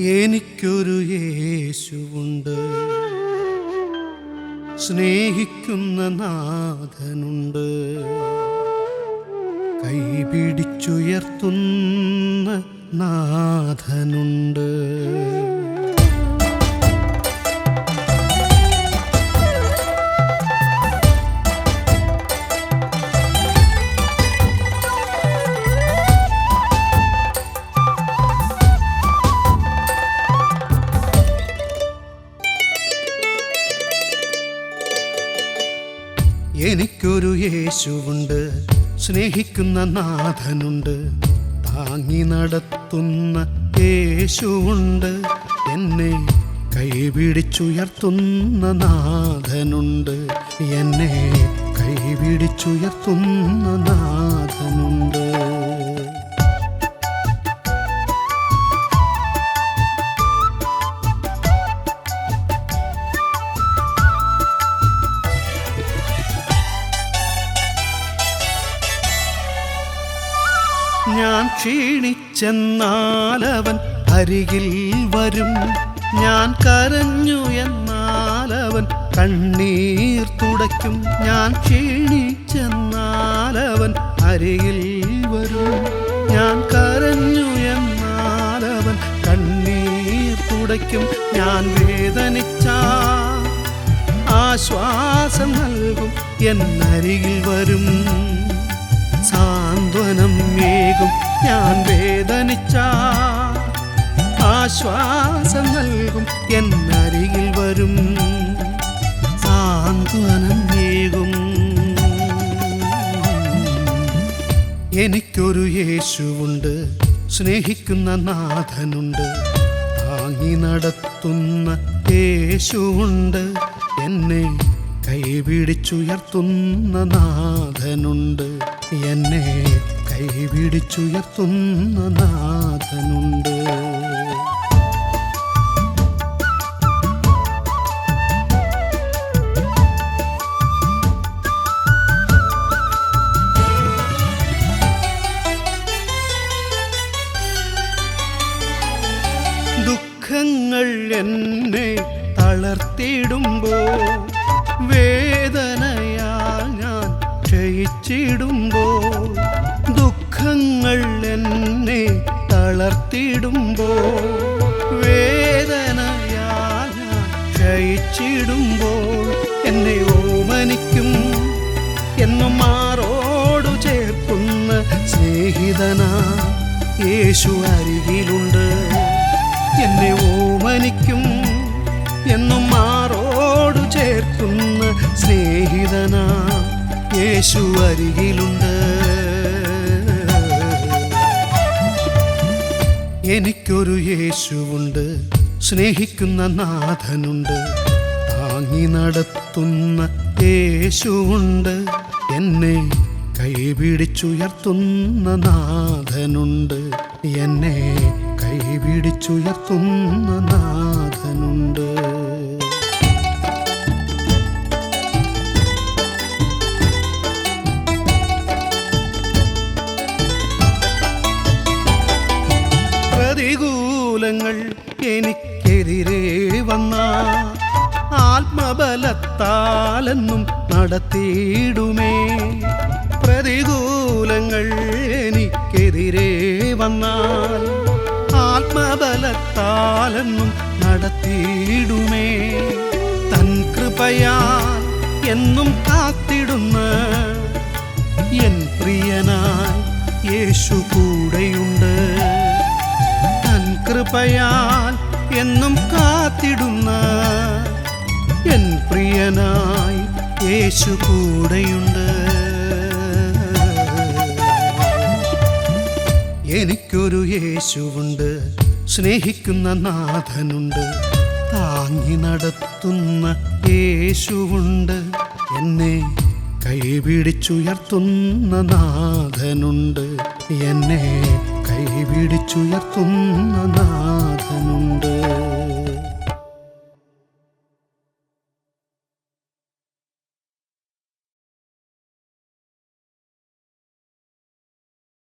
എനിക്കൊരു യേശുവുണ്ട്. സ്നേഹിക്കുന്ന നാഥനുണ്ട്. കൈപിടിച്ചുയർത്തുന്ന നാഥനുണ്ട്. എനിക്കൊരു യേശുവുണ്ട് സ്നേഹിക്കുന്ന നാഥനുണ്ട് താങ്ങി നടത്തുന്ന യേശുവുണ്ട് എന്നെ കൈപിടിച്ചുയർത്തുന്ന നാഥനുണ്ട് എന്നെ കൈപിടിച്ചുയർത്തുന്ന നാഥനുണ്ട്. ഞാൻ ക്ഷീണിച്ചെന്നാലവൻ അരികിൽ വരും. ഞാൻ കരഞ്ഞു എന്നാലവൻ കണ്ണീർ തുടയ്ക്കും. ഞാൻ ക്ഷീണിച്ചെന്നാലവൻ അരികിൽ വരും. ഞാൻ കരഞ്ഞു എന്നാലവൻ കണ്ണീർ തുടയ്ക്കും. ഞാൻ വേദനിച്ചാ ആശ്വാസം നൽകും. എന്നരികിൽ വരും. സാന്ത്വനം മേകും ഞാൻ വേദനിച്ച ആശ്വാസം നൽകും. എന്നരികിൽ വരും സാന്ത്വനം മേകും എനിക്കൊരു യേശുവുണ്ട്. സ്നേഹിക്കുന്ന നാഥനുണ്ട്. താങ്ങി നടത്തുന്ന യേശുവുണ്ട്. എന്നെ കൈപിടിച്ചുയർത്തുന്ന നാഥനുണ്ട്. എന്നെ കൈപിടിച്ചുയർത്തുന്ന നാഥനുണ്ട്. ദുഃഖങ്ങൾ എന്നെ തളർത്തിടുമ്പോൾ തളർത്തിടുമ്പോൾ വേദനയാൽ എന്നെ ഓമനിക്കും എന്നും മാറോടു ചേർക്കുന്ന സ്നേഹിതനാ യേശു അരികിലുണ്ട്. എന്നെ ഓമനിക്കും എന്നും മാറോടു ചേർക്കുന്ന സ്നേഹിതനാ യേശു അരികിലുണ്ട്. എനിക്കൊരു യേശുവുണ്ട് സ്നേഹിക്കുന്ന നാഥനുണ്ട് താങ്ങി നടത്തുന്ന യേശുവുണ്ട് എന്നെ കൈപിടിച്ചുയർത്തുന്ന നാഥനുണ്ട് എന്നെ കൈപിടിച്ചുയർത്തുന്ന നാഥനുണ്ട് പ്രതികൂലങ്ങൾ എനിക്കെതിരെ വന്ന ആത്മബലത്താലെന്നും നടത്തിയിടുമേ. പ്രതികൂലങ്ങൾ എനിക്കെതിരെ വന്നാൽ ആത്മബലത്താലെന്നും നടത്തിയിടുമേ. തൻ കൃപയാ എന്നും കാത്തിടുന്ന എൻ പ്രിയനായി യേശു കൂടെയുണ്ട്. കൃപയാൽ എന്നും കാത്തിടുന്ന എൻ പ്രിയനായി യേശു കൂടെയുണ്ട്. എനിക്കൊരു യേശുവുണ്ട് സ്നേഹിക്കുന്ന നാഥനുണ്ട് താങ്ങി നടത്തുന്ന യേശുവുണ്ട് എന്നെ കൈപിടിച്ചുയർത്തുന്ന നാഥനുണ്ട് എന്നെ കൈപിടിച്ചുയർത്തുന്ന നാഥനുണ്ട്.